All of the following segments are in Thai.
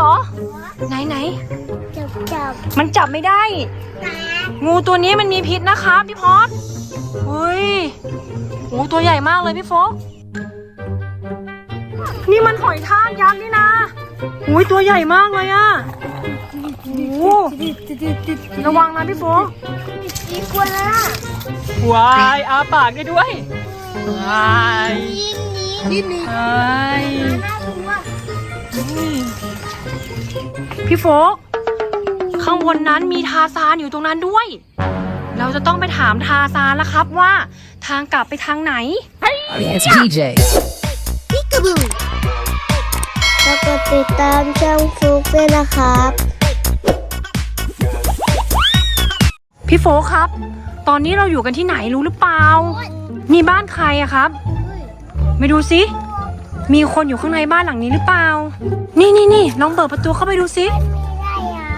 เหรอ ไหนไหนจับจับมันจับไม่ได้ งูตัวนี้มันมีพิษนะคะพี่พอดเฮ้ยโอ้ตัวใหญ่มากเลยพี่โฟกนี่มันหอยทากยักษ์นี่นะอุ้ยตัวใหญ่มากเลยอะโอ้ระวังนะพี่โฟกอีกคนละวายอาปากได้ด้วยวายยิงนี้ยิงนี้วายน่ากลัว พี่โฟกข้างบนนั้นมีทาซานอยู่ตรงนั้นด้วย เราจะต้องไปถามทาซานแล้วครับว่า ทางกลับไปทางไหน It's DJ. พิกาบูแล้วก็ติดตามช่องฟลุกด้วยนะครับ พี่โฟกครับ ตอนนี้เราอยู่กันที่ไหนรู้หรือเปล่า นี่บ้านใครอะครับไปดูสิ มีคนอยู่ข้างในบ้านหลังนี้หรือเปล่า นี่นี่นี่ลองเปิดประตูเข้าไปดูสิได้อะ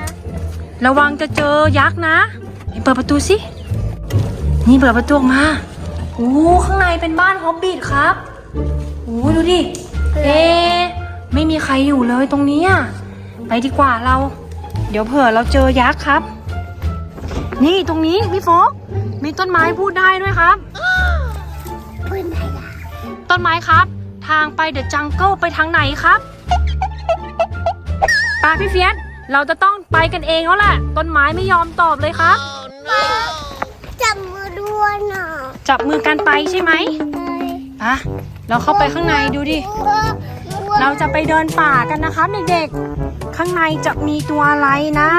ระวังจะเจอยักษ์นะไหนเปิดประตูสินี่เปิดประตูออกมาโอ้ข้างในเป็นบ้านฮอบบิทครับโอ้ดูดิเอ๊ะไม่มีใครอยู่เลยตรงนี้อะไปดีกว่าเรา เดี๋ยวเผื่อเราเจอยักษ์ครับ นี่ตรงนี้พี่โฟกมีต้นไม้พูดได้ด้วยครับเพื่อนไหนล่ะต้นไม้ครับ ทางไปเดอะจังเกิลไปทางไหนครับปาพี่เฟียสเราจะต้องไปกันเองแล้วแหละต้นไม้ไม่ยอมตอบเลยครับ จับมือด้วยนะจับมือกันไปใช่ไหมเอ้ยปะเราเข้าไปข้างในดูดิ เราจะไปเดินป่ากันนะครับเด็กๆ ข้างในจะมีตัวอะไรนะ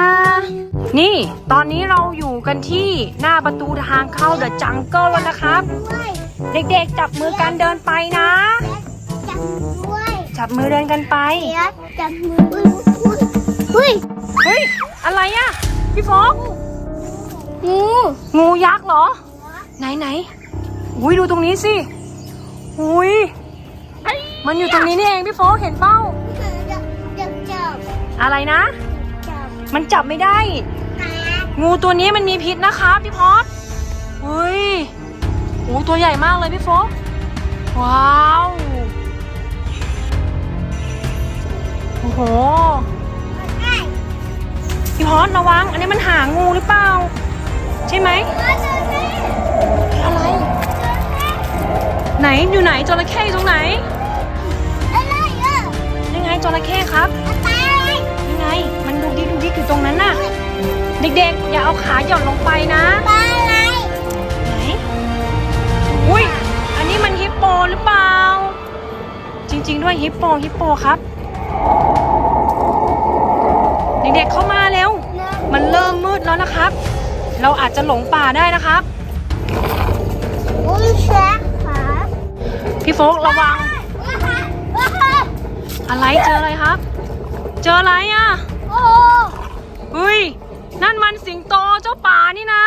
นี่ ตอนนี้เราอยู่กันที่หน้าประตูทางเข้าเดอะจังเกิลแล้วนะครับด้วยเด็กๆ จับมือกันเดินไปนะจับมือ ด้วยจับมือเดินกันไป เดี๋ยวจับมืออุ้ยอุ้ยเฮ้ย อะไรอะพี่โฟกงูงูยักษ์เหรอ ไหนไหนอุ้ยดูตรงนี้สิอุ้ยมันอยู่ตรงนี้นี่เองพี่โฟกเห็นเป้า จับจับจับอะไรนะจับมันจับไม่ได้ งูตัวนี้มันมีพิษนะคะพี่พอดเฮ้ยโอ้ตัวใหญ่มากเลยพี่โฟกว้าว โอ้โหพี่พอดระวัง อันนี้มันหางูหรือเปล่า ใช่ไหมอะไร ไหนอยู่ไหนจระเข้อยู่ตรงไหนอะไรอะยังไงจระเข้ครับตายยังไง มันดูดิดูดิอยู่ตรงนั้นน่ะ เด็กๆ อย่าเอาขาหย่อนลงไปนะตายอะไรไหนอุ้ยอันนี้มันฮิปโปหรือเปล่า จริง ๆ ด้วยฮิปโปฮิปโปครับ เด็กๆเข้ามาเร็วมันเริ่มมืดแล้วนะครับ เราอาจจะหลงป่าได้นะครับอุ้ยแซกค่ะพี่โฟกระวัง อะไรเจออะไรครับ เจออะไรอะโอ้เฮ้ยนั่นมันสิงโตเจ้าป่านี่นะ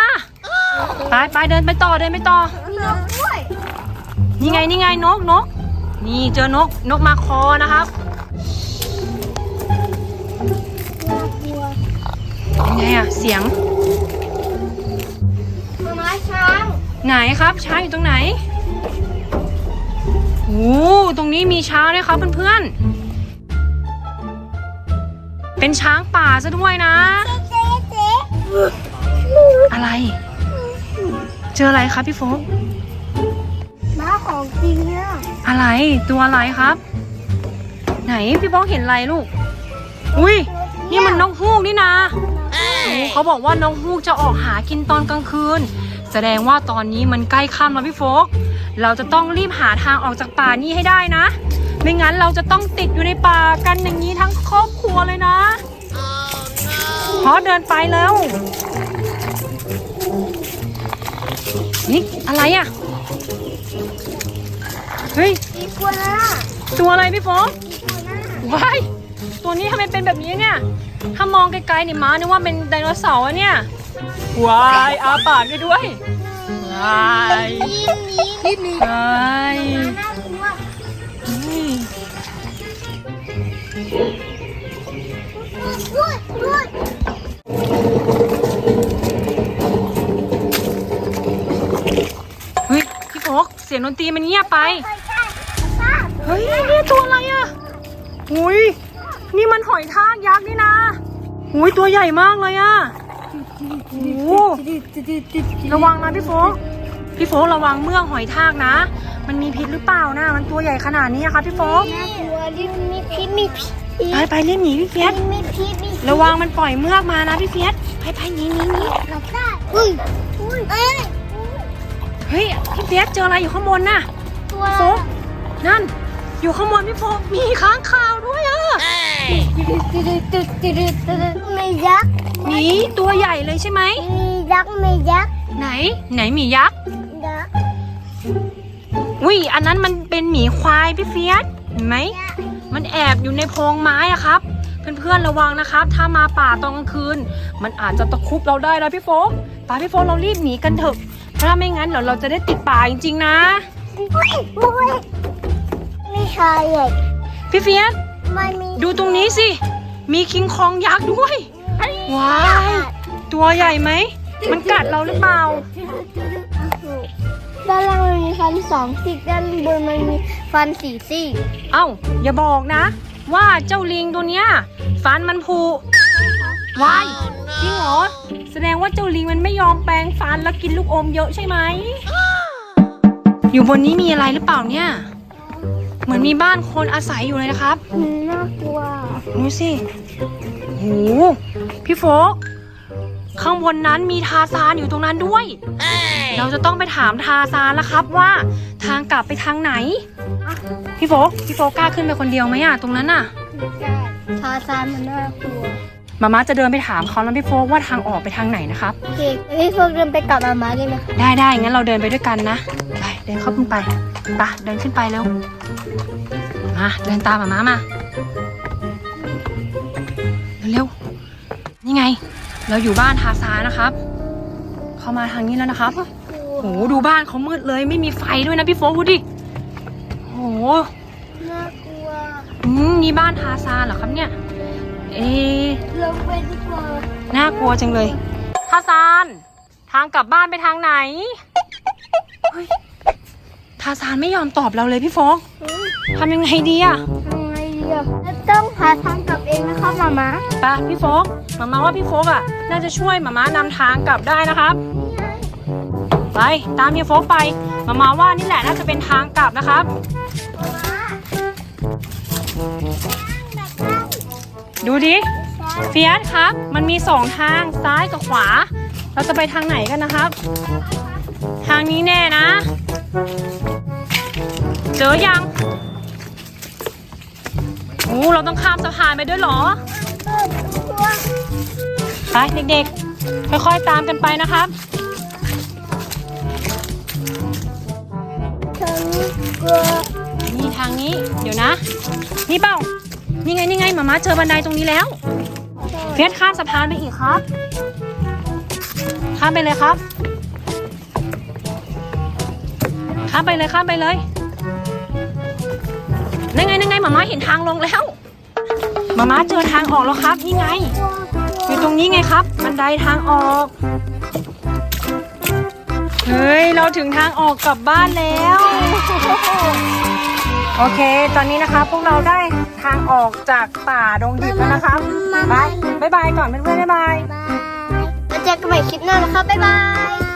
ไปไปเดินไปต่อเดินไปต่อนกด้วยนี่ไงนี่ไงนกนก นี่เจอนกนกมาคอนะครับ ไงอะเสียงมาม้าช้างไหนครับ ช้างอยู่ตรงไหนโอ้ตรงนี้มีช้างด้วยครับเพื่อนๆ เป็นช้างป่าซะด้วยนะ เจ๊เจ๊อะไร เจออะไรครับพี่โฟกม้าของจริงเนี่ยอะไรตัวอะไรครับ ไหนพี่โฟกเห็นอะไรลูก อุ้ยนี่มันนกฮูกนี่นะโอ้ เขาบอกว่านกฮูกจะออกหากินตอนกลางคืน แสดงว่าตอนนี้มันใกล้ค่ำแล้วพี่โฟก เราจะต้องรีบหาทางออกจากป่านี้ให้ได้นะ ไม่งั้นเราจะต้องติดอยู่ในป่ากันอย่างนี้ทั้งครอบครัวเลยนะพอเดินไปแล้วนี่อะไรอะเฮ้ยอีกคนละตัวอะไรพี่โฟกอีกคนละว้ายตัวนี้ทำไมเป็นแบบนี้เนี่ย ถ้ามองไกลๆเนี่ยม้านึกว่าเป็นไดโนเสาร์อะเนี่ยว้ายอาปากได้ด้วยว้ายยิงนี้ยิงนี้ว้ายน่ากลัวอุ้ยพูดพูดเฮ้ยพี่โฟกเสียงดนตรีมันเงียบไปไปใช่ป้าเฮ้ยเนี่ยตัวอะไรอะอุ้ย นี่มันหอยทากยักษ์นี่นะหุยตัวใหญ่มากเลยอะโอ้โหระวังนะพี่โฟกพี่โฟกระวังเมือกหอยทากนะ มันมีพิษหรือเปล่านะ มันตัวใหญ่ขนาดนี้อะคะพี่โฟกน่ากลัวดิมีพิษมีพิษไปไปรีบหนีพี่เฟียสมีพิษมีพิษระวังมันปล่อยเมือกมานะพี่เฟียสไปไปหนีหนีหนีเราได้อุ้ยอุ้ยเอ้ยเฮ้ยพี่เฟียสเจออะไรอยู่ข้างบนน่ะตัวโฟกนั่น อยู่ข้างบนพี่โฟกมีค้างคาวด้วยอะ มียักษ์หมีตัวใหญ่เลยใช่ไหม มียักษ์มียักษ์ไหน ไหนหมียักษ์ยักษ์อุ้ยอันนั้นมันเป็นหมีควายพี่เฟียสเห็นไหม มันแอบอยู่ในโพรงไม้อะครับ เพื่อนๆระวังนะครับ ถ้ามาป่าตอนกลางคืน มันอาจจะตะครุบเราได้นะพี่โฟกป่าพี่โฟกเรารีบหนีกันเถอะเพราะถ้าไม่งั้นเดี๋ยวเราจะได้ติดป่าจริงๆนะไม่ใช่เลยพี่เฟียส มันมีดูตรงนี้สิ มีคิงคองยักษ์ด้วย ว้าย ตัวใหญ่ไหม มันกัดเราหรือเปล่า ด้านล่างมันมีฟันสองซี่ด้านบนมันมีฟันสี่ซี่เอ้า อย่าบอกนะ ว่าเจ้าลิงตัวเนี้ยฟันมันผุว้ายจริงเหรอ แสดงว่าเจ้าลิงมันไม่ยอมแปรงฟันแล้วกินลูกอมเยอะใช่ไหม อยู่บนนี้มีอะไรหรือเปล่าเนี่ย เหมือนมีบ้านคนอาศัยอยู่เลยนะครับน่ากลัวดูสิโหพี่โฟกข้างบนนั้นมีทาซานอยู่ตรงนั้นด้วย เราจะต้องไปถามทาซานแล้วครับว่าทางกลับไปทางไหน พี่โฟกพี่โฟกกล้าขึ้นไปคนเดียวไหมอะตรงนั้นอะไม่ใช่ทาซานมันน่ากลัว มาม่าจะเดินไปถามเขาแล้วพี่โฟกว่าทางออกไปทางไหนนะครับ โอเคพี่โฟกเดินไปกับมาม่าได้ไหมคะได้ได้งั้นเราเดินไปด้วยกันนะ ไปเดินเข้าขึ้นไปไปะเดินขึ้นไปเร็ว มาเดินตามมาม่ามา เร็วๆนี่ไง เราอยู่บ้านทาซานนะครับ เข้ามาทางนี้แล้วนะครับโหดูบ้านเขามืดเลยไม่มีไฟด้วยนะพี่โฟกดูดิโหน่ากลัวอืมนี่บ้านทาซานเหรอครับเนี่ย เอ๊ะลงไปดีกว่าน่ากลัวจังเลยทาซาน ทางกลับบ้านไปทางไหนเฮ้ยทาซานไม่ยอมตอบเราเลยพี่โฟกทำยังไงดีอะทำไงดีอะแล้วต้องหาทางกลับเองนะคะมาม่าไปะพี่โฟกมามาว่าพี่โฟกอะน่าจะช่วยมาม่านำทางกลับได้นะครับ ไปตามพี่โฟกไป มามาว่านี่แหละน่าจะเป็นทางกลับนะครับ ดูดิเฟียสครับ มันมีสองทางซ้ายกับขวา เราจะไปทางไหนกันนะครับ ทางนี้แน่นะ เจอยังโอ้เราต้องข้ามสะพานไปด้วยเหรอไปเด็กๆ ค่อยๆตามกันไปนะครับฉันกลัวนี่ทางนี้ เดี๋ยวนะ นี่เปล่า นี่ไงนี่ไงหมามาเจอบันไดตรงนี้แล้ว เฟียสข้ามสะพานไปอีกครับ ข้ามไปเลยครับ ข้ามไปเลยข้ามไปเลยนั่นไงนั่นไงหมามาเห็นทางลงแล้วหมามาเจอทางออกแล้วครับ นี่ไง อยู่ตรงนี้ไงครับ บันไดทางออก เฮ้ย เราถึงทางออกกลับบ้านแล้ว โอเค ตอนนี้นะคะพวกเราได้างออกจากป่าดงดิบแล้วนะครับไปบ๊ายบายก่อนเพื่อนๆบ๊ายบายบายแล้วเจอกันใหม่คลิปหน้านะคะ บ๊ายบาย